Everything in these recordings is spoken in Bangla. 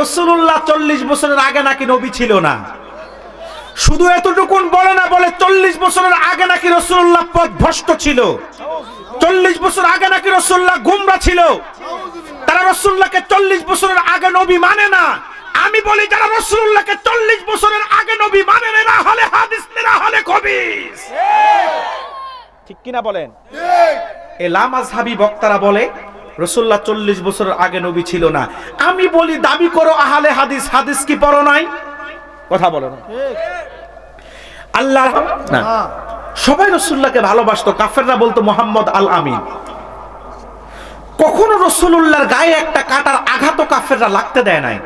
রসুল্লাহ চল্লিশ বছরের আগে নাকি নবী ছিল না। শুধু এতটুকুন বলে না বলে চল্লিশ বছরের আগে নাকি রসুল্লাহ পথ ভ্রষ্ট ছিল। চল্লিশ বছর আগে নাকি রসুল্লাহ গুমরা ছিল। তারা রসুল্লাহকে চল্লিশ বছরের আগে নবী মানে না। আমি বলি যারা রসুল্লাহকে চল্লিশ বছরের আগে নবী মানে না, হলে হাদিস এরা হলে কবিস ঠিক কিনা বলেন? এ লামাজহাবি বক্তারা বলে রসুল্লাহ চল্লিশ বছরের আগে নবী ছিল না। আমি বলি, দাবি করো আহালে হাদিস হাদিস কি পড়ো নাই? কথা বলো না। আল্লাহ না। সবাই রসুল্লাহকে ভালোবাসতো, কাফেররা বলতো মোহাম্মদ আল আমিন। কখনো রসুল্লাহর গায়ে একটা কাটার আঘাত কাফেররা লাগতে দেয় নাই।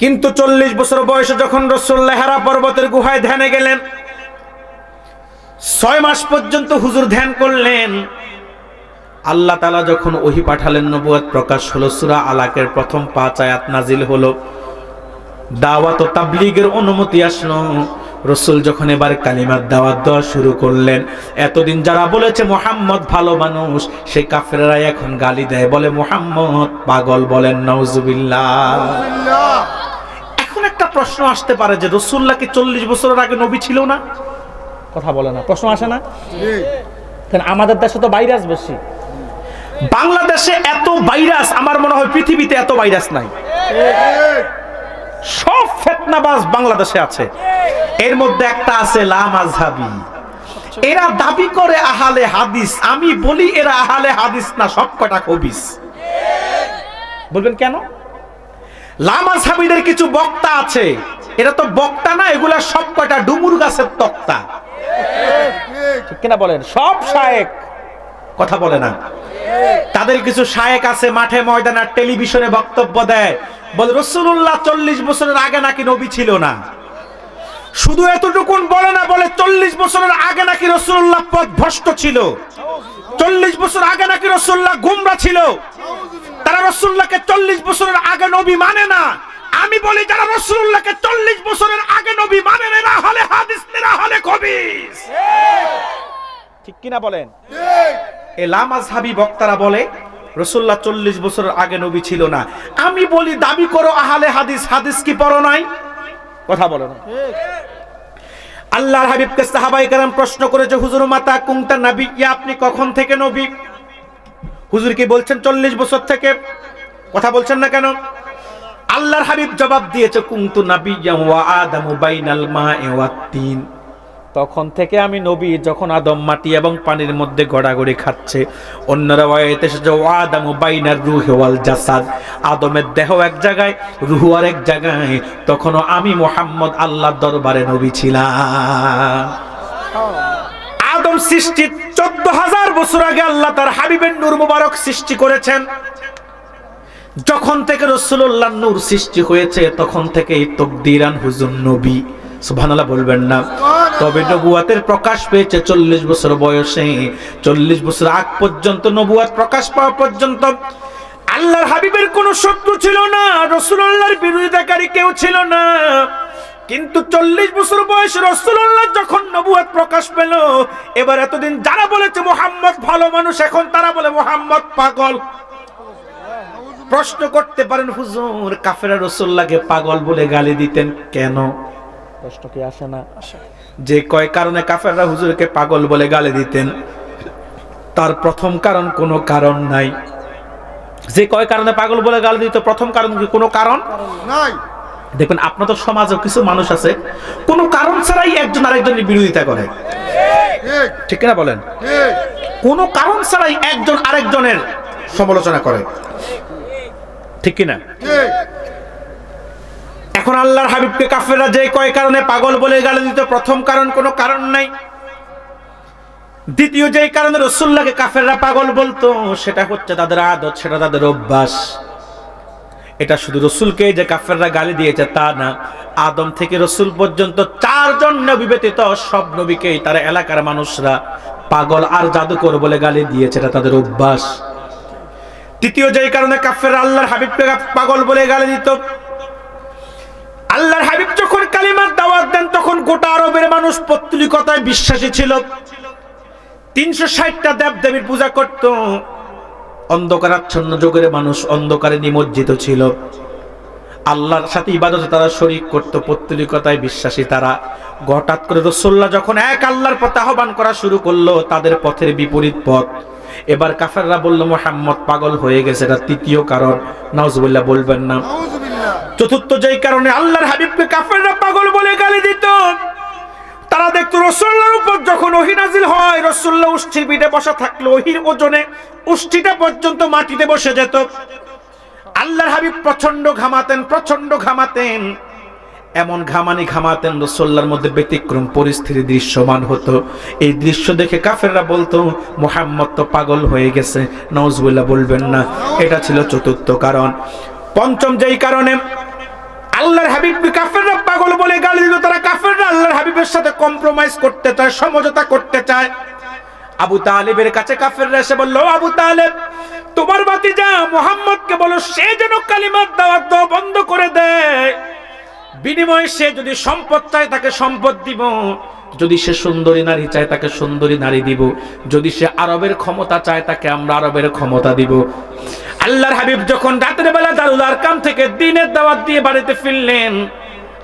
কিন্তু চল্লিশ বছর বয়সে যখন রসুল্লাহ হেরা পর্বতের গুহায় ধ্যানে গেলেন, ছয় মাস পর্যন্ত হুজুর ধ্যান করলেন আল্লাহ তালা যখন ওহি পাঠালেন নবুয়াত প্রকাশ হলো সুরা আলাকের প্রথম পাঁচ আয়াত নাজিল হলো। দাওয়াত ও তাবলিগের অনুমতি আসলো। রসুল যখন এবার কালিমার দাওয়াত দেওয়া শুরু করলেন এতদিন যারা বলেছে মোহাম্মদ ভালো মানুষ সেই কাফেররা এখন গালি দেয় বলে মোহাম্মদ পাগল বলেন নওজুবিল্লাহ এখন একটা প্রশ্ন আসতে পারে যে রসুল্লাহ কি চল্লিশ বছরের আগে নবী ছিল না? কথা বলে না প্রশ্ন আসে না? কেন আমাদের দেশে তো ভাইরাস বেশি। বাংলাদেশে এত ভাইরাস, আমার মনে হয় পৃথিবীতে এত ভাইরাস নাই। সব ফেতনাবাজ বাংলাদেশে আছে। এর মধ্যে একটা আছে লামাজহাবি এরা দাবি করে আহালে হাদিস। আমি বলি এরা আহালে হাদিস না, সব কটা কবিস বলবেন কেন? লামাজহাবিদের কিছু বক্তা আছে। এরা তো বক্তা না, এগুলা সব কটা ডুমুর গাছের তক্তা। ঠিক কিনা বলেন? সব শায়েক কথা বলে না। তাদের কিছু শায়েক আছে মাঠে ময়দানে আর টেলিভিশনে বক্তব্য দেয়। বলে রসুল্লাহ চল্লিশ বছরের আগে নাকি নবী ছিল না? শুধু এতটুকুন বলে না বলে চল্লিশ বছরের আগে নাকি রসুল্লাহ পথ ভ্রষ্ট ছিল। চল্লিশ বছর আগে নাকি রসুল্লাহ গুমরা ছিল। তারা রসুল্লাহকে চল্লিশ বছরের আগে নবী মানে না। আমি বলি যারা রসুল্লাহকে চল্লিশ বছরের আগে নবী মানে না, হলে হাদিস এরা হলে কবিস ঠিক কিনা বলেন? এ লামাজহাবি বক্তারা বলে রসুল্লাহ চল্লিশ বছরের আগে নবী ছিল না। আমি বলি, দাবি করো আহালে হাদিস হাদিস কি পড়ো নাই? কথা বলো না। আল্লাহর হাবিবকে সাহাবাই কারাম প্রশ্ন করেছে, হুজুর মাতা কুংতা নাবি? ইয়া আপনি কখন থেকে নবী? হুজুর কি বলছেন, চল্লিশ বছর থেকে? কথা বলছেন না কেন? আল্লাহর হাবিব জবাব দিয়েছে কুংতু নাবি ইয়া ওয়া আদামু বাইনাল মা'i ওয়াত তিন। তখন থেকে আমি নবী যখন আদম মাটি এবং পানির মধ্যে গড়াগড়ি খাচ্ছে। অন্যরা ওয়াইতে এসেছে আদামু বাইনার রুহে ওয়াল জাসাদ। আদমের দেহ এক জায়গায়, রুহু আর এক জায়গায়। তখনও আমি মোহাম্মদ আল্লাহর দরবারে নবী ছিলাম। আদম সৃষ্টির চোদ্দ হাজার বছর আগে আল্লাহ তার হাবিবের নূর মুবারক সৃষ্টি করেছেন। যখন থেকে রসুল্লাহ নূর সৃষ্টি হয়েছে, তখন থেকে তকদিরান হুজুর নবী। সুবহানাল্লাহ বলবেন না। তবে নবুয়াতের প্রকাশ পেয়েছে চল্লিশ বছর বয়সে। চল্লিশ বছর আগ পর্যন্ত নবুয়াত প্রকাশ পাওয়া পর্যন্ত আল্লাহর হাবিবের কোনো শত্রু ছিল না রসুল্লাহর বিরোধিতাকারী কেউ ছিল না। কিন্তু চল্লিশ বছর বয়স রসুল্লাহ যখন নবুয়াত প্রকাশ পেল, এবার এতদিন যারা বলেছে মোহাম্মদ ভালো মানুষ, এখন তারা বলে মোহাম্মদ পাগল। প্রশ্ন করতে পারেন, হুজুর, কাফেরা রসুল্লাহকে পাগল বলে গালি দিতেন কেন? প্রশ্ন কি আসে না। যে কয় কারণে কাফেররা হুজুরকে পাগল বলে গালি দিতেন তার প্রথম কারণ কোনো কারণ নাই। যে কয় কারণে পাগল বলে গালি দিত প্রথম কারণ কি কোনো কারণ? নাই। দেখবেন আপনাদের সমাজেও কিছু মানুষ আছে কোনো কারণ ছাড়াই একজন আরেকজনের বিরোধিতা করে। ঠিক। ঠিক না বলেন? ঠিক। কোনো কারণ ছাড়াই একজন আরেকজনের সমালোচনা করে। ঠিক কিনা? ঠিক। এখন আল্লাহর হাবিবকে কাফেররা যে কয় কারণে পাগল বলে গালি দিত, প্রথম কারণ কোনো কারণ নাই। দ্বিতীয় যে কারণে রসুল্লাহকে কাফেররা পাগল বলতো, সেটা হচ্ছে তাদের আদত, সেটা তাদের অভ্যাস। এটা শুধু রসুলকে যে কাফেররা গালি দিয়েছে তা না, আদম থেকে রসুল পর্যন্ত চারজন নবী ব্যতীত সব নবীকেই তার এলাকার মানুষরা পাগল আর জাদুকর বলে গালি দিয়েছে, এটা তাদের অভ্যাস। তৃতীয় যে কারণে কাফেররা আল্লাহর হাবিবকে পাগল বলে গালি দিত আল্লাহর হাবিব যখন কালিমার দাওয়াত দেন, তখন গোটা আরবের মানুষ পত্তলিকতায় বিশ্বাসী ছিল। তিনশো ষাটটা দেব দেবীর পূজা করত। অন্ধকারাচ্ছন্ন যুগের মানুষ অন্ধকারে নিমজ্জিত ছিল। আল্লাহর সাথে ইবাদতে তারা শরিক করত, পত্তলিকতায় বিশ্বাসী তারা। হঠাৎ করে রসোল্লা যখন এক আল্লাহর পথে আহ্বান করা শুরু করল, তাদের পথের বিপরীত পথ। এবার কাফেররা বলল, মোহাম্মদ পাগল হয়ে গেছে। এটা তৃতীয় কারণ। নাউজুবিল্লাহ, বলবেন না। চতুর্থ যেই কারণে আল্লাহর হাবিবকে কাফেররা পাগল বলে গালি দিত। তারা দেখতো রসুল্লার উপর যখন ওহি নাজিল হয় রসুল্লাহ উষ্ঠির পিঠে বসা থাকল ওহির ওজনে উষ্ঠিটা পর্যন্ত মাটিতে বসে যেত। আল্লাহর হাবিব প্রচণ্ড ঘামাতেন প্রচণ্ড ঘামাতেন। এমন ঘামানি ঘামাতেন রসোল্লার মধ্যে ব্যতিক্রম পরিস্থিতি দৃশ্যমান হতো। এই দৃশ্য দেখে কাফেররা বলতো, মোহাম্মদ তো পাগল হয়ে গেছে নওজবুল্লাহ বলবেন না। এটা ছিল চতুর্থ কারণ। পঞ্চম যেই কারণে আল্লাহর হাবিব কাফেররা পাগল বলে গালি দিল, তারা কাফেররা আল্লাহর হাবিবের সাথে কম্প্রোমাইজ করতে চায়, সমঝোতা করতে চায়। আবু তালেবের কাছে কাফেররা এসে বলল আবু তালেব, তোমার বাতি বাতিজা মোহাম্মদকে বলো, সে যেন কালিমার দাওয়াত দেওয়া বন্ধ করে দেয় বিনিময়ে সে যদি সম্পদ চায়, তাকে সম্পদ দিব। যদি সে সুন্দরী নারী চায়, তাকে সুন্দরী নারী দিব। যদি সে আরবের ক্ষমতা চায়, তাকে আমরা আরবের ক্ষমতা দিব। আল্লাহর হাবিব যখন রাতের বেলা দারুল আরকাম থেকে দিনের দাওয়াত দিয়ে বাড়িতে ফিরলেন,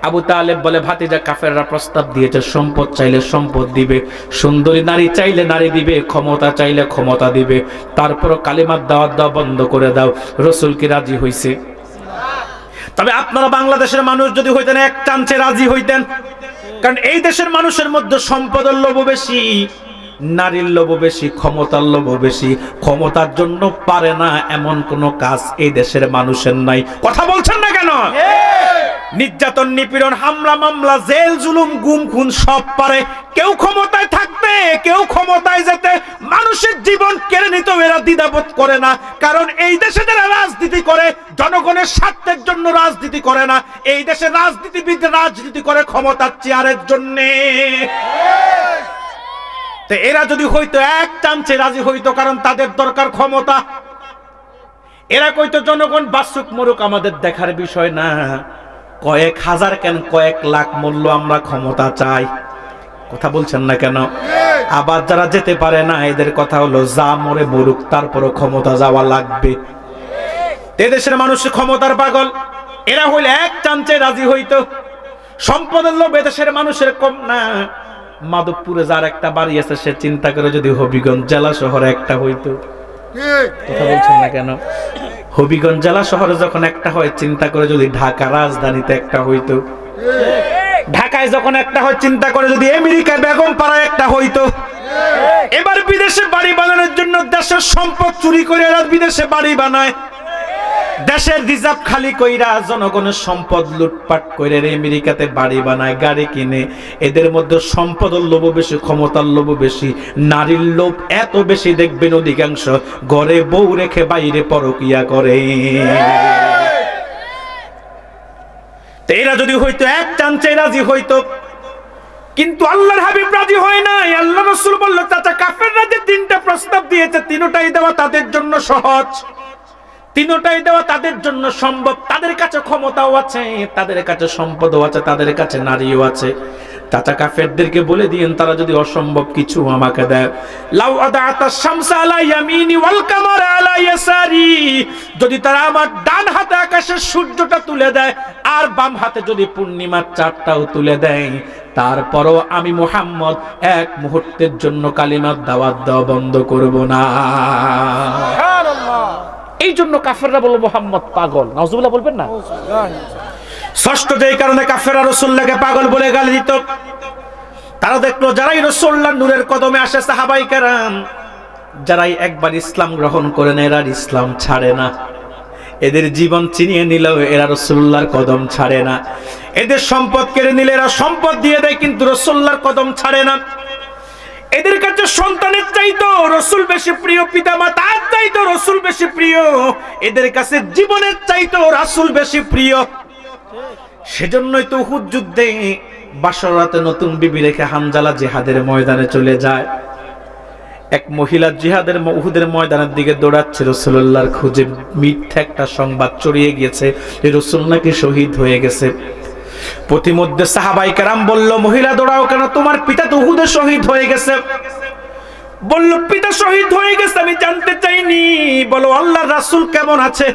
আবু তালেব বলে, ভাতিজা, কাফেররা প্রস্তাব দিয়েছে, সম্পদ চাইলে সম্পদ দিবে, সুন্দরী নারী চাইলে নারী দিবে, ক্ষমতা চাইলে ক্ষমতা দিবে, তারপরও কালিমার দাওয়াত দেওয়া বন্ধ করে দাও, রসুল কি রাজি হইছে? তবে আপনারা বাংলাদেশের মানুষ যদি হইতেন, এক চান্সে রাজি হইতেন। কারণ এই দেশের মানুষের মধ্যে সম্পদের লোভ বেশি। নারীর লোভ বেশি ক্ষমতার লোভ বেশি। ক্ষমতার জন্য পারে না এমন কোন কাজ এই দেশের মানুষের নাই। কথা বলছেন না কেন? নির্যাতন নিপীড়ন হামলা মামলা জেল জুলুম গুম খুন সব পারে। কেউ ক্ষমতায় থাকতে কেউ ক্ষমতায় যেতে মানুষের জীবন কেড়ে নিতে এরা দ্বিধাবোধ করে না। কারণ এই দেশে যারা রাজনীতি করে জনগণের স্বার্থের জন্য রাজনীতি করে না। এই দেশে রাজনীতিবিদ রাজনীতি করে ক্ষমতার চেয়ারের জন্যে। এরা যদি হইতো এক চান্সে রাজি হইতো, কারণ তাদের দরকার ক্ষমতা। এরা কইতো, জনগণ বাসুক, মরুক, আমাদের দেখার বিষয় না। কয়েক হাজার কেন, কয়েক লাখ মূল্য আমরা ক্ষমতা চাই। কথা বলছেন না কেন? আবার যারা যেতে পারে না, এদের কথা হলো, যা মরে মরুক, তারপরও ক্ষমতা যাওয়া লাগবে। এদেশের মানুষ ক্ষমতার পাগল। এরা হইলে এক চান্সে রাজি হইতো। সম্পদের লোভ এদেশের মানুষের কম না। মাধবপুরে যার একটা বাড়ি আছে, সে চিন্তা করে যদি হবিগঞ্জ জেলা শহরে একটা হইতো। কথা বলছেন না কেন? হবিগঞ্জ জেলা শহরে যখন একটা হয়, চিন্তা করে যদি ঢাকা রাজধানীতে একটা হইতো। ঢাকায় যখন একটা হয়, চিন্তা করে যদি আমেরিকায় বেগম পাড়ায় একটা হইতো। এবার বিদেশে বাড়ি বানানোর জন্য দেশের সম্পদ চুরি করে এরা বিদেশে বাড়ি বানায়। দেশের রিজার্ভ খালি কইরা জনগণের সম্পদ লুটপাট করে আমেরিকাতে বাড়ি বানায়, গাড়ি কিনে। এদের মধ্যে সম্পদের লোভ বেশি, ক্ষমতার লোভ বেশি। নারীর লোভ এত বেশি, দেখবেন অধিকাংশ ঘরে বউ রেখে বাইরে পরকিয়া করে। এরা যদি হইতো এক চান্সে রাজি হইতো, কিন্তু আল্লাহর হাবিব রাজি হয় নাই। আল্লাহ রসুল বলল, চাচা কাফের রাজে তিনটা প্রস্তাব দিয়েছে, তিনটাই দেওয়া তাদের জন্য সহজ। তিনটাই দেওয়া তাদের জন্য সম্ভব। তাদের কাছে ক্ষমতাও আছে, তাদের কাছে সম্পদও আছে, তাদের কাছে নারীও আছে। চাচা কাফেরদেরকে বলে দিয়েন, তারা যদি অসম্ভব কিছু আমাকে দেয়। লাউ আদাতা শামসা আলা ইয়ামিনি ওয়াল কামারা আলা ইয়াসারি। যদি তারা আমার ডান হাতে আকাশের সূর্যটা তুলে দেয়, আর বাম হাতে যদি পূর্ণিমার চাঁদটাও তুলে দেয়, তারপরও আমি মোহাম্মদ এক মুহূর্তের জন্য কালিমার দাওয়াত দেওয়া বন্ধ করব না। জন্য কাফেররা বলব মোহাম্মদ পাগল। নাউজুবিল্লাহ বলবেন না? ষষ্ঠ যেই কারণে কাফেরা রসুল্লাহকে পাগল বলে গালি দিত। তারা দেখল, যারাই রসুল্লাহ নূরের কদমে আসে সাহাবাই কারাম, যারাই একবার ইসলাম গ্রহণ করে না এরা ইসলাম ছাড়ে না। এদের জীবন চিনিয়ে নিলেও এরা রসুল্লাহর কদম ছাড়ে না। এদের সম্পদ কেড়ে নিলে এরা সম্পদ দিয়ে দেয়, কিন্তু রসুল্লাহর কদম ছাড়ে না। এদের কাছে সন্তানের চাইতো রসুল বেশি প্রিয় পিতা মাতার চাইতো রসুল বেশি প্রিয়। এদের কাছে জীবনের চাইতো রাসুল বেশি প্রিয়। সেজন্যই তো উহুদ যুদ্ধে বাসরাতে নতুন বিবি রেখে হামজালা জিহাদের ময়দানে চলে যায়। এক মহিলা জিহাদের ম- উহুদের ময়দানের দিকে দৌড়াচ্ছে রসুল্লাহর খুঁজে মিথ্যা একটা সংবাদ চড়িয়ে গিয়েছে রসুল নাকি শহীদ হয়ে গেছে। প্রতিমধ্যে সাহাবাই কারাম বলল মহিলা দৌড়াও কেন? তোমার পিতা তো উহুদে শহীদ হয়ে গেছে। বলল পিতা শহীদ হয়ে গেছে আমি জানতে চাইনি। বলো আল্লাহ রাসূল কেমন আছে?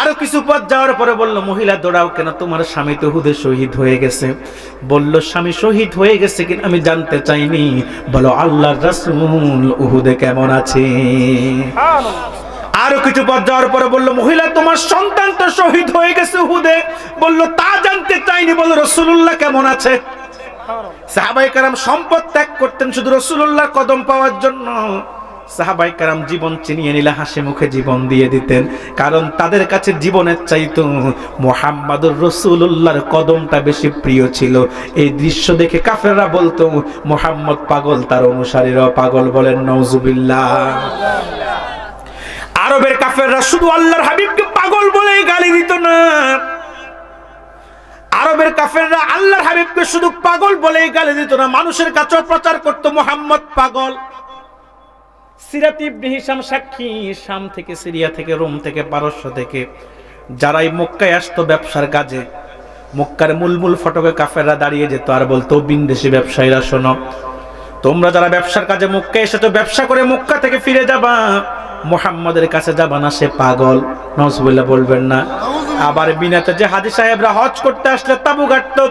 আরও কিছু পথ যাওয়ার পরে বলল মহিলা দৌড়াও কেন? তোমার স্বামী তো হুদে শহীদ হয়ে গেছে। বলল স্বামী শহীদ হয়ে গেছে কিনা আমি জানতে চাইনি। বলো আল্লাহ রাসূল উহুদে কেমন আছে? আরও কিছু পথ যাওয়ার পরে বলল, মহিলা, তোমার সন্তান তো শহীদ হয়ে গেছে হুদে বলল, তা জানতে চাইনি। বলো রসুল্লাহ কেমন আছে? সাহাবাই কারাম সম্পদ ত্যাগ করতেন শুধু রসুল্লাহ কদম পাওয়ার জন্য। সাহাবাই কারাম জীবন চিনিয়ে নিলে, হাসি মুখে জীবন দিয়ে দিতেন। কারণ তাদের কাছে জীবনের চাইতো মোহাম্মদুর রসুল্লাহর কদমটা বেশি প্রিয় ছিল। এই দৃশ্য দেখে কাফেররা বলতো, মোহাম্মদ পাগল, তার অনুসারীরা পাগল বলেন নওজুবিল্লাহ আরবের কাফেররা শুধু আল্লাহর হাবিবকে পাগল বলে গালি দিত না। আরবের কাফেররা আল্লাহর হাবিবকে শুধু পাগল বলে গালি দিত না। মানুষের কাছেও প্রচার করত মোহাম্মদ পাগল। সিরাত ইবনে হিসাম সাক্ষী, শাম থেকে সিরিয়া থেকে, রোম থেকে, পারস্য থেকে। যারাই মক্কায় আসতো ব্যবসার কাজে, মক্কার মূল মূল ফটকে কাফেররা দাঁড়িয়ে যেত আর বলতো বিন্দেশি ব্যবসায়ীরা, শোনো, তোমরা যারা ব্যবসার কাজে মক্কায় এসেছ, ব্যবসা করে মক্কা থেকে ফিরে যাবা। মোহাম্মদের কাছে যাবা না, সে পাগল। নজবুল্লাহ বলবেন না। আবার বিনাতে যে হাজি সাহেবরা হজ করতে আসলে তাবু গাটত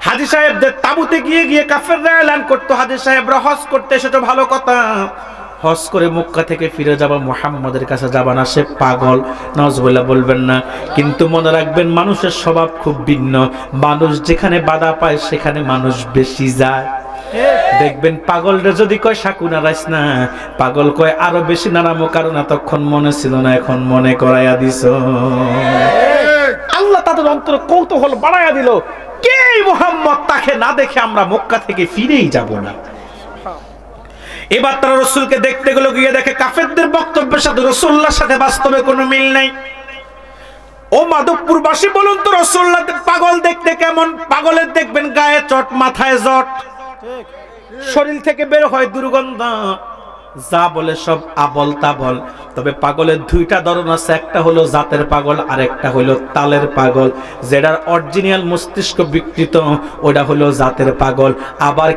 হাজি সাহেবদের তাবুতে গিয়ে গিয়ে কাফেররা এলান করতো, হাজি সাহেবরা হজ করতে এসেছ, ভালো কথা। হজ করে মক্কা থেকে ফিরে যাবা, মোহাম্মদের কাছে যাবা না, সে পাগল। নজবুল্লাহ বলবেন না। কিন্তু মনে রাখবেন, মানুষের স্বভাব খুব ভিন্ন। মানুষ যেখানে বাধা পায়, সেখানে মানুষ বেশি যায়। দেখবেন পাগলরে যদি কয় সাকু নাড়াইস না, পাগল কয় আরও বেশি নাড়ামো কারণ এতক্ষণ মনে ছিল না, এখন মনে করাইয়া দিস আল্লাহ তাদের অন্তর কৌতূহল বাড়াইয়া দিল, কে মোহাম্মদ তাকে না দেখে আমরা মক্কা থেকে ফিরেই যাব না? এবার তারা রসুলকে দেখতে গেল, গিয়ে দেখে কাফেরদের বক্তব্যের সাথে রসুল্লার সাথে বাস্তবে কোনো মিল নেই। ও মাধবপুরবাসী, বলুন তো রসুল্লাহ পাগল দেখতে কেমন? পাগলের দেখবেন গায়ে চট, মাথায় জট। শরীর থেকে বের হয় দুর্গন্ধ। যা বলে সব আবল তাবল। তবে পাগলের দুইটা ধরন আছে, একটা হলো জাতের পাগল আর একটা হলো তালের পাগল। যেটার অরিজিনাল মস্তিষ্ক বিকৃত, ওটা হলো জাতের পাগল। আবার